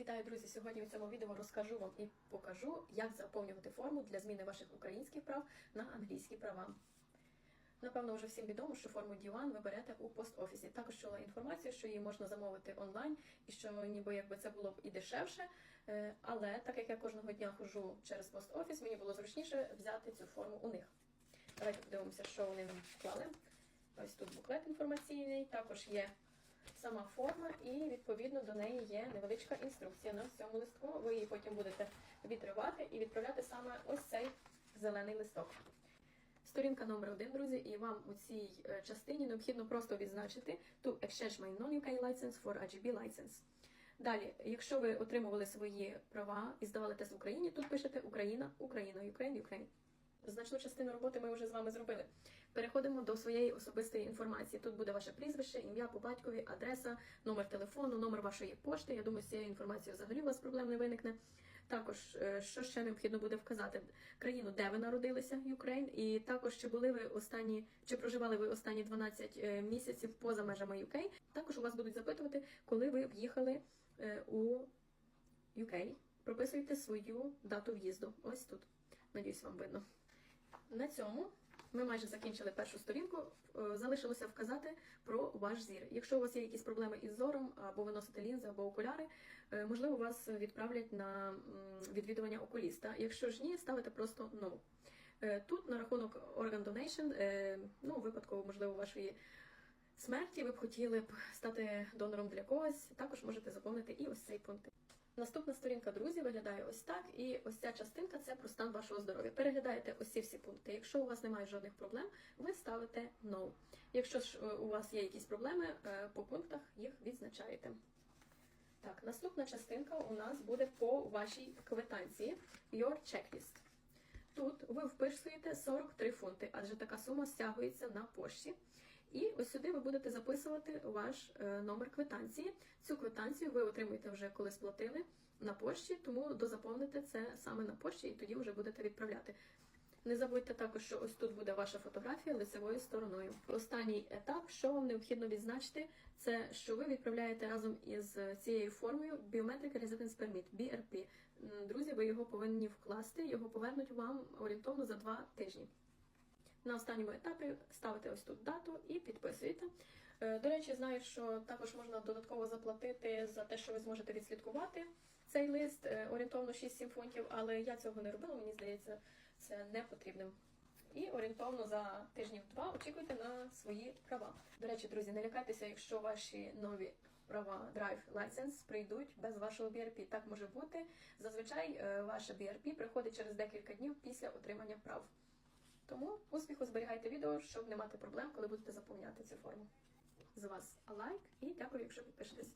Вітаю, друзі! Сьогодні в цьому відео розкажу вам і покажу, як заповнювати форму для зміни ваших українських прав на англійські права. Напевно, вже всім відомо, що форму D1 ви берете у пост-офісі. Також чула інформацію, що її можна замовити онлайн, і що ніби якби це було б і дешевше. Е, Але так як я кожного дня ходжу через пост-офіс, мені було зручніше взяти цю форму у них. Давайте подивимося, що вони нам вклали. Ось тут буклет інформаційний, також є сама форма, і відповідно до неї є невеличка інструкція на всьому листку. Ви її потім будете відривати і відправляти саме ось цей зелений листок. Сторінка номер один, друзі, і вам у цій е, частині необхідно просто відзначити to exchange my non-UK license for RGB license. Далі, якщо ви отримували свої права і здавали тест в Україні, тут пишете Україна, Україна, Ukraine, Ukraine. Значну частину роботи ми вже з вами зробили. Переходимо до своєї особистої інформації. Тут буде ваше прізвище, ім'я по батькові, адреса, номер телефону, номер вашої пошти. Я думаю, з цією інформацією взагалі у вас проблем не виникне. Також, е, що ще необхідно буде вказати країну, де ви народилися, Ukraine, і також чи були ви останні, чи проживали ви останні 12 е, місяців поза межами UK. Також у вас будуть запитувати, коли ви в'їхали е, у UK. Прописуйте свою дату в'їзду. Ось тут. Надіюсь, вам видно. На цьому ми майже закінчили першу сторінку. Е, Залишилося вказати про ваш зір. Якщо у вас є якісь проблеми із зором, або ви носите лінзи, або окуляри, е, можливо, вас відправлять на відвідування окуліста. Якщо ж ні, ставите просто no. Е, Тут на рахунок donation, е, ну, у випадку, можливо, вашої смерті, ви б хотіли б стати донором для когось, також можете заповнити і ось цей пункт. Наступна сторінка, друзі, виглядає ось так. І ось ця частинка це про стан вашого здоров'я. Переглядаєте ось ці всі пункти. Якщо у вас немає жодних проблем, ви ставите no. Якщо ж е, у вас є якісь проблеми, е, по пунктах їх відзначаєте. Так, наступна частинка у нас буде по вашій квитанції Your Checklist. Тут ви вписуєте 43 фунти, адже така сума стягується на пошті. І ось сюди ви будете записувати ваш е, номер квитанції. Цю квитанцію ви отримуєте вже коли сплатили на пошті, тому дозаповните це саме на пошті, і тоді вже будете відправляти. Не забудьте також, що ось тут буде ваша фотографія лицевою стороною. Останній етап, що вам необхідно відзначити, це що ви відправляєте разом із цією формою Biometric Residence Permit, BRP. Друзі, ви його повинні вкласти, його повернуть вам орієнтовно за два тижні. На останньому етапі ставите ось тут дату і підписуєте. Е, До речі, знаю, що також можна додатково заплатити за те, що ви зможете відслідкувати цей лист е, орієнтовно 6-7 фунтів, але я цього не робила, мені здається, це не потрібним. І орієнтовно за тижнів два очікуйте на свої права. До речі, друзі, не лякайтеся, якщо ваші нові права Drive License прийдуть без вашого BRP. Так може бути. Зазвичай е, ваше BRP приходить через декілька днів після отримання прав. Тому успіху зберігайте відео, щоб не мати проблем, коли будете заповняти цю форму. З вас лайк і дякую, якщо підпишетесь.